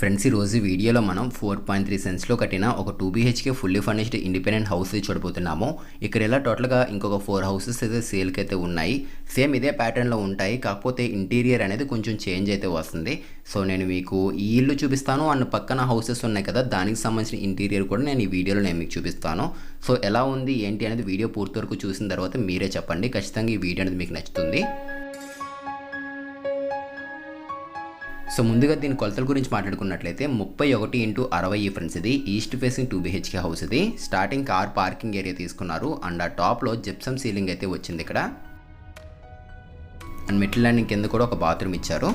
Friends ఈ రోజు వీడియోలో మనం ఫోర్ పాయింట్ త్రీ సెన్స్లో కట్టిన ఒక two BHK fully furnished independent house చూడబోతున్నాము. ఇక్కడ ఇలా టోటల్గా ఇంకొక ఫోర్ హౌసెస్ అయితే సేల్కి అయితే ఉన్నాయి సేమ్ ఇదే ప్యాటర్న్లో ఉంటాయి కాకపోతే ఇంటీరియర్ అనేది కొంచెం చేంజ్ అయితే వస్తుంది. సో నేను మీకు ఈ ఇల్లు చూపిస్తాను అండ్ పక్కన హౌసెస్ ఉన్నాయి కదా దానికి సంబంధించిన ఇంటీరియర్ కూడా నేను ఈ వీడియోలో నేను మీకు చూపిస్తాను. సో ఎలా ఉంది ఏంటి అనేది వీడియో పూర్తి వరకు చూసిన తర్వాత మీరే చెప్పండి ఖచ్చితంగా ఈ వీడియో అనేది మీకు నచ్చుతుంది. సో ముందుగా దీని కొలతల గురించి మాట్లాడుకున్నట్లయితే ముప్పై ఒకటి ఇంటూ అరవై ఫ్రెండ్స్ ఇది. East facing two BHK house ఇది. స్టార్టింగ్ కార్ పార్కింగ్ ఏరియా తీసుకున్నారు. అండ్ ఆ టాప్లో జిప్సమ్ సీలింగ్ అయితే వచ్చింది ఇక్కడ. అండ్ మిడిల్ ల్యాండింగ్ కింద కూడా ఒక బాత్రూమ్ ఇచ్చారు.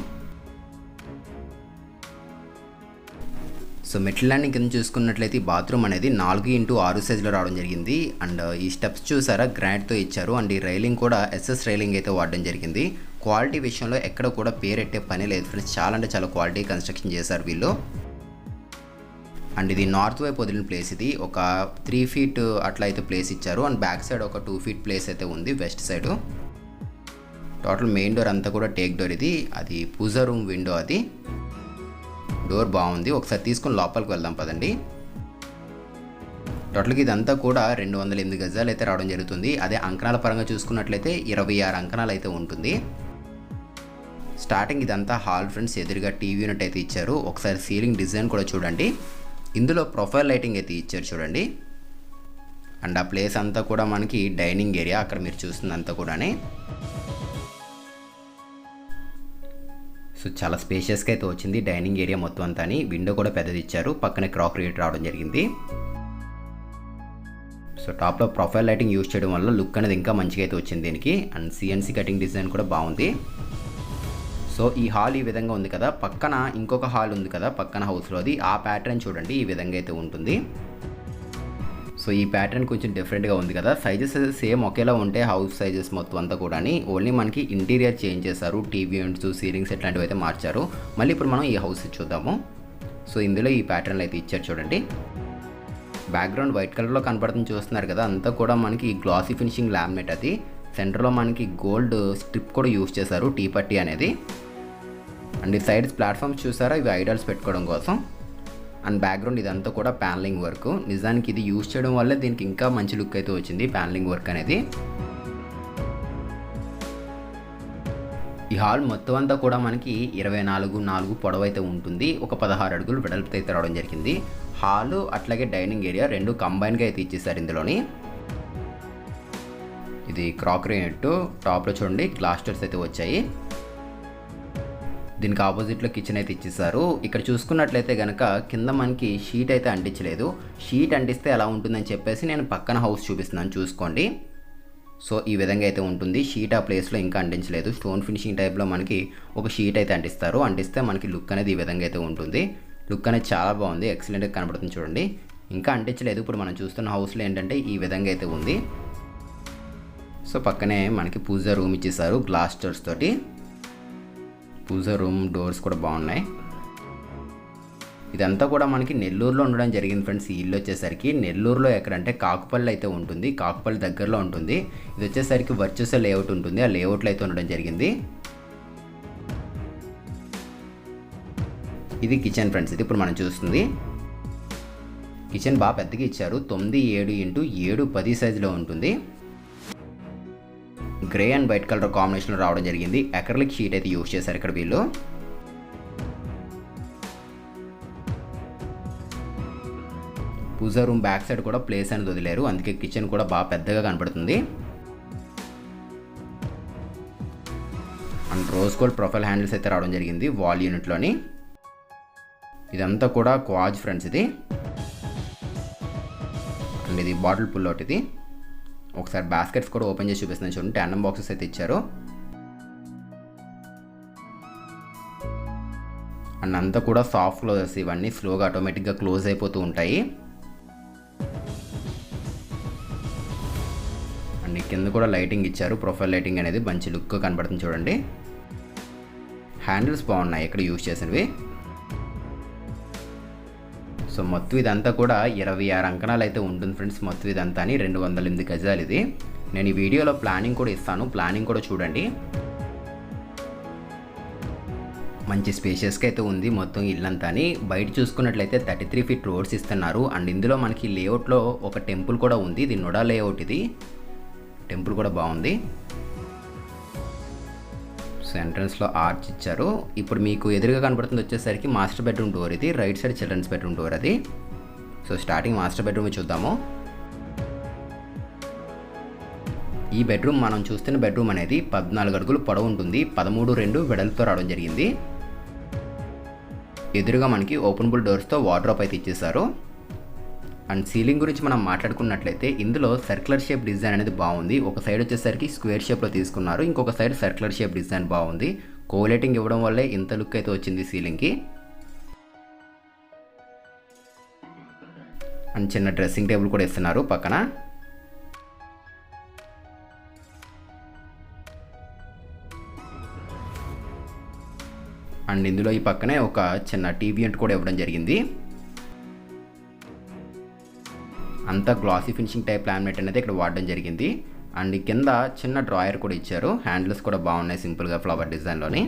సో మెట్ల ల్యాండింగ్ కింద చూసుకున్నట్లయితే ఈ బాత్రూమ్ అనేది నాలుగు ఇంటూ ఆరు సైజులో రావడం జరిగింది. అండ్ ఈ స్టెప్స్ చూసారా? గ్రాండ్తో ఇచ్చారు. అండ్ ఈ రైలింగ్ కూడా ఎస్ఎస్ రైలింగ్ అయితే వాడడం జరిగింది. క్వాలిటీ విషయంలో ఎక్కడ కూడా పేరెట్టే పని లేదు. ఫ్రెండ్స్ చాలా అంటే చాలా క్వాలిటీ కన్స్ట్రక్షన్ చేశారు వీళ్ళు. అండ్ ఇది నార్త్ వైపు వదిలిన ప్లేస్ ఇది. ఒక త్రీ ఫీట్ అట్లా అయితే ప్లేస్ ఇచ్చారు. అండ్ బ్యాక్ సైడ్ ఒక టూ ఫీట్ ప్లేస్ అయితే ఉంది west side. Total main door అంతా కూడా టేక్ డోర్ ఇది. అది పూజా రూమ్ విండో అది. డోర్ బాగుంది. ఒకసారి తీసుకుని లోపలికి వెళ్దాం పదండి. టోటల్కి ఇదంతా కూడా రెండు వందల ఎనిమిది గజాలు అయితే రావడం జరుగుతుంది. అదే అంకణాల పరంగా చూసుకున్నట్లయితే ఇరవై ఆరు అంకణాలు అయితే ఉంటుంది. స్టార్టింగ్ ఇదంతా హాల్ ఫ్రెండ్స్ ఎదురుగా టీవీ యూనిట్ అయితే ఇచ్చారు. ఒకసారి సీలింగ్ డిజైన్ కూడా చూడండి. ఇందులో ప్రొఫైల్ లైటింగ్ అయితే ఇచ్చారు చూడండి. అండ్ ఆ ప్లేస్ అంతా కూడా మనకి డైనింగ్ ఏరియా అక్కడ మీరు చూస్తుందంతా కూడానే. సో చాలా స్పేషియస్గా అయితే వచ్చింది డైనింగ్ ఏరియా మొత్తం అంతా అని విండో కూడా పెద్దది ఇచ్చారు. పక్కనే క్రాకరీ రావడం జరిగింది. సో టాప్లో ప్రొఫైల్ లైటింగ్ యూజ్ చేయడం వల్ల లుక్ అనేది ఇంకా మంచిగా అయితే వచ్చింది దీనికి. అండ్ సిఎన్సి కటింగ్ డిజైన్ కూడా బాగుంది. సో ఈ హాల్ ఈ విధంగా ఉంది కదా. పక్కన ఇంకొక హాల్ ఉంది కదా పక్కన హౌస్లోది ఆ ప్యాటర్న్ చూడండి ఈ విధంగా అయితే ఉంటుంది. సో ఈ ప్యాటర్న్ కొంచెం డిఫరెంట్గా ఉంది కదా. సైజెస్ సేమ్ ఒకేలా ఉంటే హౌస్ సైజెస్ మొత్తం అంతా కూడా ఓన్లీ మనకి ఇంటీరియర్ చేంజ్ చేశారు. టీవీ యూనిట్స్ సీలింగ్స్ ఇట్లాంటివి అయితే మార్చారు. మళ్ళీ ఇప్పుడు మనం ఈ హౌస్ చూద్దాము. సో ఇందులో ఈ ప్యాటర్న్లు అయితే ఇచ్చారు చూడండి. బ్యాక్గ్రౌండ్ వైట్ కలర్లో కనపడుతుంది చూస్తున్నారు కదా. అంతా కూడా మనకి గ్లాసీ ఫినిషింగ్ లామినేట్ అది. సెంటర్లో మనకి గోల్డ్ స్ట్రిప్ కూడా యూస్ చేశారు. టీ పట్టి అనేది. అండ్ ఈ సైడ్స్ ప్లాట్ఫామ్స్ చూసారా? ఇవి ఐడల్స్ పెట్టుకోవడం కోసం. అండ్ బ్యాక్గ్రౌండ్ ఇదంతా కూడా ప్యానలింగ్ వర్క్. నిజానికి ఇది యూస్ చేయడం వల్ల దీనికి ఇంకా మంచి లుక్ అయితే వచ్చింది ప్యానలింగ్ వర్క్ అనేది. ఈ హాల్ మొత్తం అంతా కూడా మనకి ఇరవై నాలుగు నాలుగు పొడవైతే ఉంటుంది. ఒక పదహారు అడుగులు వెడల్పుతో అయితే రావడం జరిగింది. హాల్ అట్లాగే డైనింగ్ ఏరియా రెండు కంబైన్గా అయితే ఇచ్చేసారు ఇందులోని. ఇది క్రాకరీ నెట్ టాప్లో చూడండి గ్లాస్ అయితే వచ్చాయి. దీనికి ఆపోజిట్లో కిచెన్ అయితే ఇచ్చేసారు ఇక్కడ చూసుకున్నట్లయితే కనుక కింద మనకి షీట్ అయితే అంటించలేదు. షీట్ అంటిస్తే ఎలా ఉంటుందని చెప్పేసి నేను పక్కన హౌస్ చూపిస్తున్నాను. చూసుకోండి. సో ఈ విధంగా అయితే ఉంటుంది. షీట్ ఆ ప్లేస్లో ఇంకా అంటించలేదు. స్టోన్ ఫినిషింగ్ టైప్లో మనకి ఒక షీట్ అయితే అంటిస్తారు. అంటిస్తే మనకి లుక్ అనేది ఈ విధంగా అయితే ఉంటుంది. లుక్ అనేది చాలా బాగుంది. ఎక్సలెంట్గా కనబడుతుంది చూడండి. ఇంకా అంటించలేదు. ఇప్పుడు మనం చూస్తున్న హౌస్లో ఏంటంటే ఈ విధంగా అయితే ఉంది. సో పక్కనే మనకి పూజ రూమ్ ఇచ్చేసారు గ్లాస్ డోర్స్ తోటి. పూజ రూమ్ డోర్స్ కూడా బాగున్నాయి. ఇదంతా కూడా మనకి నెల్లూరులో ఉండడం జరిగింది ఫ్రెండ్స్. ఈ ఇల్లు వచ్చేసరికి నెల్లూరులో ఎక్కడంటే కాకుపల్లి అయితే ఉంటుంది. కాకుపల్లి దగ్గరలో ఉంటుంది. ఇది వచ్చేసరికి వర్చస్ లేఅవుట్ ఉంటుంది. ఆ లేఅవుట్లో అయితే ఉండడం జరిగింది. ఇది కిచెన్ ఫ్రెండ్స్. ఇది ఇప్పుడు మనం చూస్తుంది. కిచెన్ బాగా పెద్దగా ఇచ్చారు. తొమ్మిది ఏడు ఇంటూ ఏడు పది సైజులో ఉంటుంది. గ్రే అండ్ వైట్ కలర్ కాంబినేషన్లో రావడం జరిగింది. అక్రలిక్ షీట్ అయితే యూస్ చేశారు ఇక్కడ వీళ్ళు. పూజా రూమ్ బ్యాక్ సైడ్ కూడా ప్లేస్ అనేది వదిలేరు. అందుకే కిచెన్ కూడా బాగా పెద్దగా కనపడుతుంది. And rose gold profile handles అయితే రావడం జరిగింది వాల్ యూనిట్లోని. ఇదంతా కూడా క్వాజ్ ఫ్రెండ్స్ ఇది. అండ్ ఇది బాటిల్ పుల్ అవుట్ ఇది. ఒకసారి బాస్కెట్స్ కూడా ఓపెన్ చేసి చూపిస్తున్నాను చూడండి ట్యాండమ్ బాక్సెస్ అయితే ఇచ్చారు. అండ్ అంతా కూడా సాఫ్ట్ క్లోజెస్ ఇవన్నీ స్లోగా ఆటోమేటిక్గా క్లోజ్ అయిపోతూ ఉంటాయి. అండ్ కింద కూడా లైటింగ్ ఇచ్చారు. ప్రొఫైల్ లైటింగ్ అనేది మంచి లుక్ కనబడుతుంది చూడండి. హ్యాండిల్స్ బాగున్నాయి ఇక్కడ యూజ్ చేసినవి? సో మొత్తం ఇదంతా కూడా ఇరవై ఆరు అంకణాలు అయితే ఉంటుంది ఫ్రెండ్స్ మొత్తం ఇదంతా అని రెండు వందల ఎనిమిది గజాలు ఇది. నేను ఈ వీడియోలో ప్లానింగ్ కూడా ఇస్తాను ప్లానింగ్ కూడా చూడండి. మంచి స్పేషియస్గా అయితే ఉంది మొత్తం ఇల్లంతా అని. బయట చూసుకున్నట్లయితే థర్టీ త్రీ ఫీట్ రోడ్స్ ఇస్తున్నారు. అండ్ ఇందులో మనకి లేఅవుట్లో ఒక టెంపుల్ కూడా ఉంది ఇది నొడా లేఅవుట్ ఇది. టెంపుల్ కూడా బాగుంది. సో ఎంట్రన్స్లో ఆర్చ్ ఇచ్చారు. ఇప్పుడు మీకు ఎదురుగా కనబడుతుంది వచ్చేసరికి మాస్టర్ బెడ్రూమ్ డోర్ ఇది right side children's bedroom door అది. సో స్టార్టింగ్ మాస్టర్ బెడ్రూమ్ చూద్దాము. ఈ బెడ్రూమ్ మనం చూస్తున్న బెడ్రూమ్ అనేది పద్నాలుగు అడుగులు పొడవు ఉంటుంది. పదమూడు రెండు వెడల్పుతో రావడం జరిగింది. ఎదురుగా మనకి ఓపెన్బుల్ డోర్స్తో వార్డ్రోప్ అయితే ఇచ్చేసారు అండ్ సీలింగ్ గురించి మనం మాట్లాడుకున్నట్లయితే ఇందులో సర్క్యులర్ షేప్ డిజైన్ అనేది బాగుంది. ఒక సైడ్ వచ్చేసరికి స్క్వేర్ షేప్లో తీసుకున్నారు. ఇంకొక సైడ్ సర్క్యులర్ షేప్ డిజైన్ బాగుంది. కోలేటింగ్ ఇవ్వడం వల్లే ఇంత లుక్ అయితే వచ్చింది సీలింగ్కి అండ్ చిన్న డ్రెస్సింగ్ టేబుల్ కూడా ఇస్తున్నారు పక్కన. అండ్ ఇందులో ఈ పక్కనే ఒక చిన్న టీవీ అంటూ కూడా ఇవ్వడం జరిగింది. అంతా గ్లాసీ ఫినిషింగ్ టైప్ లామినేట్ అనేది ఇక్కడ వాడడం జరిగింది. అండ్ కింద చిన్న డ్రాయర్ కూడా ఇచ్చారు. హ్యాండిల్స్ కూడా బాగున్నాయి సింపుల్గా ఫ్లవర్ డిజైన్లోని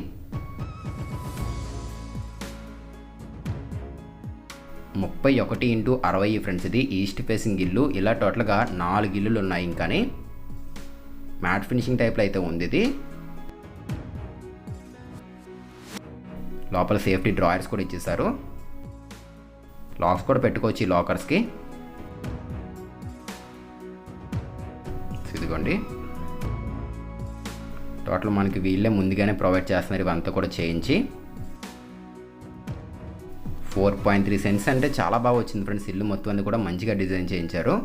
ముప్పై ఒకటి ఇంటూ అరవై ఫ్రెండ్స్ ఇది ఈస్ట్ ఫేసింగ్ ఇల్లు. ఇలా టోటల్గా నాలుగు ఇల్లులు ఉన్నాయి ఇంకాని. మ్యాట్ ఫినిషింగ్ టైప్లో అయితే ఉంది ఇది. లోపల సేఫ్టీ డ్రాయర్స్ కూడా ఇచ్చేసారు లాక్స్ కూడా పెట్టుకోవచ్చు ఈ లాకర్స్కి చేసుకోండి. టోటల్ మనకి వీళ్ళే ముందుగానే ప్రొవైడ్ చేస్తున్నారు. ఇవంతా కూడా చేయించి. ఫోర్ పాయింట్ త్రీ సెంట్స్ అంటే చాలా బాగా వచ్చింది ఫ్రెండ్స్ ఇల్లు మొత్తం అన్ని కూడా మంచిగా డిజైన్ చేయించారు.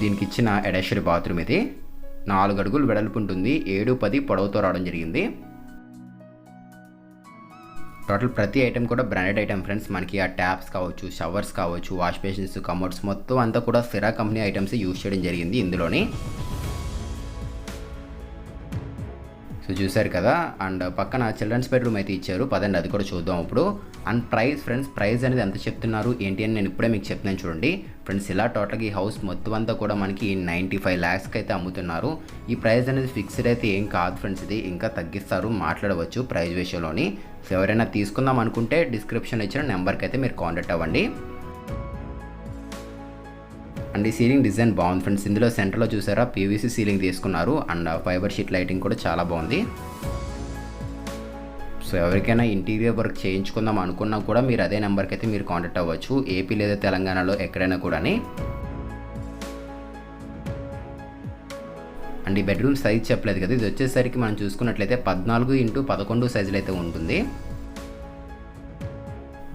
దీనికి ఇచ్చిన అటాచ్డ్ బాత్రూమ్ ఇది. నాలుగు అడుగులు వెడల్పు ఉంటుంది. ఏడు పది పొడవుతో రావడం జరిగింది. టోటల్ ప్రతి ఐటెం కూడా బ్రాండెడ్ ఐటెం ఫ్రెండ్స్ మనకి ఆ ట్యాప్స్ కావచ్చు షవర్స్ కావచ్చు వాష్ బేసిన్స్ కమోడ్స్ మొత్తం అంతా కూడా సిరా కంపెనీ ఐటమ్స్ యూజ్ చేయడం జరిగింది ఇందులోని. సో చూసారు కదా? అండ్ పక్కన చిల్డ్రన్స్ బెడ్రూమ్ అయితే ఇచ్చారు. పదండి అది కూడా చూద్దాం ఇప్పుడు. అండ్ ప్రైస్ ఫ్రెండ్స్ ప్రైస్ అనేది ఎంత చెప్తున్నారు? ఏంటి అని నేను ఇప్పుడే మీకు చెప్తున్నాను చూడండి. ఫ్రెండ్స్ ఇలా టోటల్గా ఈ హౌస్ మొత్తం అంతా కూడా మనకి నైంటీ ఫైవ్ ల్యాక్స్కి అయితే అమ్ముతున్నారు. ఈ ప్రైస్ అనేది ఫిక్స్డ్ అయితే ఏం కాదు ఫ్రెండ్స్ ఇది. ఇంకా తగ్గిస్తారు మాట్లాడవచ్చు ప్రైస్ విషయంలోని. సో ఎవరైనా తీసుకుందాం అనుకుంటే డిస్క్రిప్షన్ ఇచ్చిన నెంబర్కి అయితే మీరు కాంటాక్ట్ అవ్వండి. అండ్ ఈ సీలింగ్ డిజైన్ బాగుంది ఫ్రెండ్స్. ఇందులో సెంటర్లో చూసారా? పీవీసీ సీలింగ్ తీసుకున్నారు. అండ్ ఫైబర్ షీట్ లైటింగ్ కూడా చాలా బాగుంది. సో ఎవరికైనా ఇంటీరియర్ వర్క్ చేయించుకుందాం అనుకున్నా కూడా మీరు అదే నెంబర్కి అయితే మీరు కాంటాక్ట్ అవ్వచ్చు. ఏపీ లేదా తెలంగాణలో ఎక్కడైనా కూడాని. అండ్ ఈ బెడ్రూమ్ సైజ్ చెప్పలేదు కదా. ఇది వచ్చేసరికి మనం చూసుకున్నట్లయితే పద్నాలుగు ఇంటూ పదకొండు సైజులు అయితే ఉంటుంది.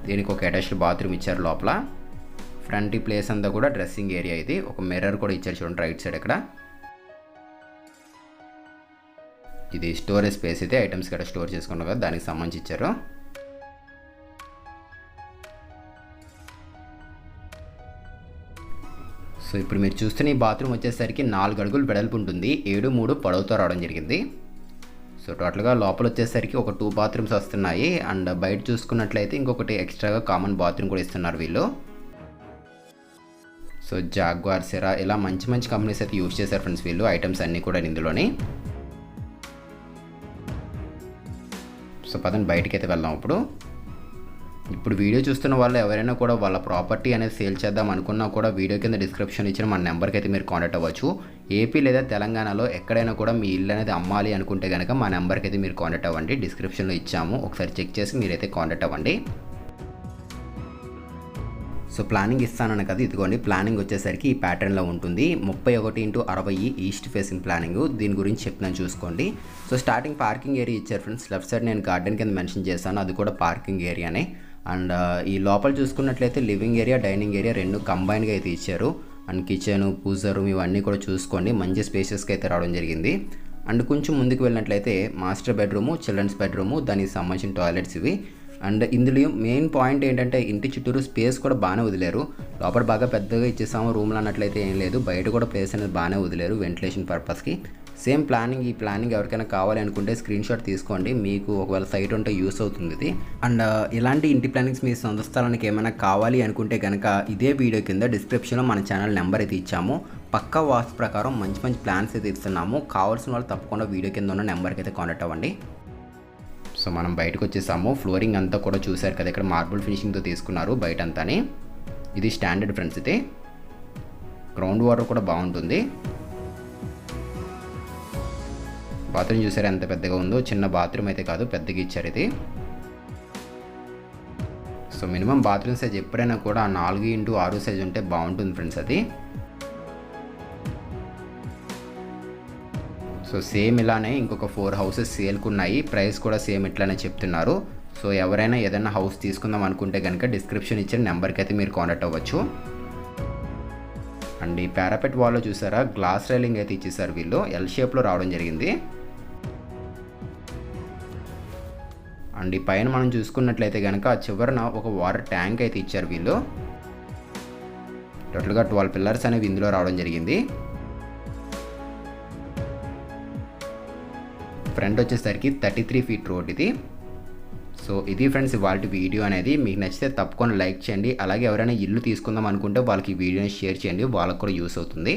దీనికి ఒక అటాచ్డ్ బాత్రూమ్ ఇచ్చారు లోపల. ఫ్రంట్ ఈ ప్లేస్ అంతా కూడా డ్రెస్సింగ్ ఏరియా ఇది. ఒక మిర్రర్ కూడా ఇచ్చారు చూడండి రైట్ సైడ్ ఇక్కడ ఇది స్టోరేజ్ స్పేస్ అయితే ఐటమ్స్ ఇక్కడ స్టోర్ చేసుకున్నారు కదా దానికి సంబంధించి ఇచ్చారు. సో ఇప్పుడు మీరు చూస్తున్న ఈ బాత్రూమ్ వచ్చేసరికి నాలుగు అడుగులు వెడల్పు ఉంటుంది. ఏడు మూడు పొడవుతో రావడం జరిగింది. సో టోటల్గా లోపల వచ్చేసరికి ఒక టూ బాత్రూమ్స్ వస్తున్నాయి. అండ్ బయట చూసుకున్నట్లయితే ఇంకొకటి ఎక్స్ట్రాగా కామన్ బాత్రూమ్ కూడా ఇస్తున్నారు వీళ్ళు. సో జాగ్వార్ సెరా ఇలా మంచి మంచి కంపెనీస్ అయితే యూజ్ చేశారు ఫ్రెండ్స్ వీళ్ళు. ఐటమ్స్ అన్నీ కూడా ఇందులోని. సో పదండి బయటకైతే అయితే వెళ్దాం ఇప్పుడు. ఇప్పుడు వీడియో చూస్తున్న వాళ్ళు ఎవరైనా కూడా వాళ్ళ ప్రాపర్టీ అనేది సేల్ చేద్దాం అనుకున్నా కూడా వీడియో కింద డిస్క్రిప్షన్ ఇచ్చిన మన నెంబర్కి అయితే మీరు కాంటాక్ట్ అవ్వచ్చు. ఏపీ లేదా తెలంగాణలో ఎక్కడైనా కూడా మీ ఇల్లు అనేది అమ్మాలి అనుకుంటే కనుక మా నెంబర్కి అయితే మీరు కాంటాక్ట్ అవ్వండి. డిస్క్రిప్షన్లో ఇచ్చాము. ఒకసారి చెక్ చేసి మీరైతే కాంటాక్ట్ అవ్వండి. సో ప్లానింగ్ ఇస్తానన్న కదా ఇదిగోండి ప్లానింగ్ వచ్చేసరికి ఈ ప్యాటర్న్లో ఉంటుంది. ముప్పై ఒకటి ఇంటూ అరవై ఈస్ట్ ఫేసింగ్ ప్లానింగ్. దీని గురించి చెప్తున్నాను చూసుకోండి. సో స్టార్టింగ్ పార్కింగ్ ఏరియా ఇచ్చారు ఫ్రెండ్స్. లెఫ్ట్ సైడ్ నేను గార్డెన్ కింద మెన్షన్ చేశాను. అది కూడా పార్కింగ్ ఏరియానే. అండ్ ఈ లోపల చూసుకున్నట్లయితే లివింగ్ ఏరియా డైనింగ్ ఏరియా రెండు కంబైన్గా అయితే ఇచ్చారు. అండ్ కిచెన్ పూజ రూమ్ ఇవన్నీ కూడా చూసుకోండి. మంచి స్పేసెస్కి అయితే రావడం జరిగింది. అండ్ కొంచెం ముందుకు వెళ్ళినట్లయితే మాస్టర్ బెడ్రూము చిల్డ్రన్స్ బెడ్రూము దానికి సంబంధించిన టాయిలెట్స్ ఇవి. అండ్ ఇందులో మెయిన్ పాయింట్ ఏంటంటే ఇంటి చుట్టూరు స్పేస్ కూడా బాగానే వదిలేరు. లోపల బాగా పెద్దగా ఇచ్చేసాము రూమ్లు అన్నట్లయితే ఏం లేదు. బయట కూడా ప్లేస్ అనేది బాగానే వదిలేరు వెంటిలేషన్ పర్పస్కి. సేమ్ ప్లానింగ్ ఈ ప్లానింగ్ ఎవరికైనా కావాలి అనుకుంటే స్క్రీన్ షాట్ తీసుకోండి. మీకు ఒకవేళ సైట్ ఉంటే యూస్ అవుతుంది ఇది. అండ్ ఇలాంటి ఇంటి ప్లానింగ్స్ మీ సొంత స్థలానికి ఏమైనా కావాలి అనుకుంటే కనుక ఇదే వీడియో కింద డిస్క్రిప్షన్లో మన ఛానల్ నెంబర్ అయితే ఇచ్చాము. పక్కా వాస్తు ప్రకారం మంచి మంచి ప్లాన్స్ అయితే ఇస్తున్నాము. కావాల్సిన వాళ్ళు తప్పకుండా వీడియో కింద ఉన్న నెంబర్కి అయితే కాంటాక్ట్ అవ్వండి. సో మనం బయటకు వచ్చేసాము ఫ్లోరింగ్ అంతా కూడా చూశారు కదా ఇక్కడ మార్బుల్ ఫినిషింగ్తో తీసుకున్నారు బయట అంతానే ఇది స్టాండర్డ్ ఫ్రెండ్స్ ఇది. గ్రౌండ్ వాటర్ కూడా బాగుంటుంది. బాత్రూమ్ చూసారు ఎంత పెద్దగా ఉందో? చిన్న బాత్రూమ్ అయితే కాదు పెద్దగా ఇచ్చారు ఇది. సో మినిమం బాత్రూమ్ సైజ్ ఎప్పుడైనా కూడా నాలుగు ఇంటూ ఆరు సైజ్ ఉంటే బాగుంటుంది ఫ్రెండ్స్ అది. సో సేమ్ ఇలానే ఇంకొక ఫోర్ హౌసెస్ సేల్కి ఉన్నాయి ప్రైస్ కూడా సేమ్ ఇట్లానే చెప్తున్నారు. సో ఎవరైనా ఏదైనా హౌస్ తీసుకుందాం అనుకుంటే కనుక డిస్క్రిప్షన్ ఇచ్చిన నెంబర్కి అయితే మీరు కాంటాక్ట్ అవ్వచ్చు. అండ్ ఈ పారాపెట్ వాల్లో చూసారా గ్లాస్ రైలింగ్ అయితే ఇచ్చేసారు వీళ్ళు. ఎల్ షేప్లో రావడం జరిగింది. అండ్ ఈ పైన మనం చూసుకున్నట్లయితే కనుక చివరన ఒక వాటర్ ట్యాంక్ అయితే ఇచ్చారు వీళ్ళు. టోటల్గా ట్వెల్వ్ పిల్లర్స్ అనేవి ఇందులో రావడం జరిగింది. ఫ్రంట్ వచ్చేసరికి థర్టీ త్రీ ఫీట్ రోడ్ ఇది. సో ఇది ఫ్రెండ్స్ ఇవాళ వీడియో అనేది. మీకు నచ్చితే తప్పకుండా లైక్ చేయండి. అలాగే ఎవరైనా ఇల్లు తీసుకుందాం అనుకుంటే వాళ్ళకి వీడియోని షేర్ చేయండి. వాళ్ళకి కూడా యూస్ అవుతుంది.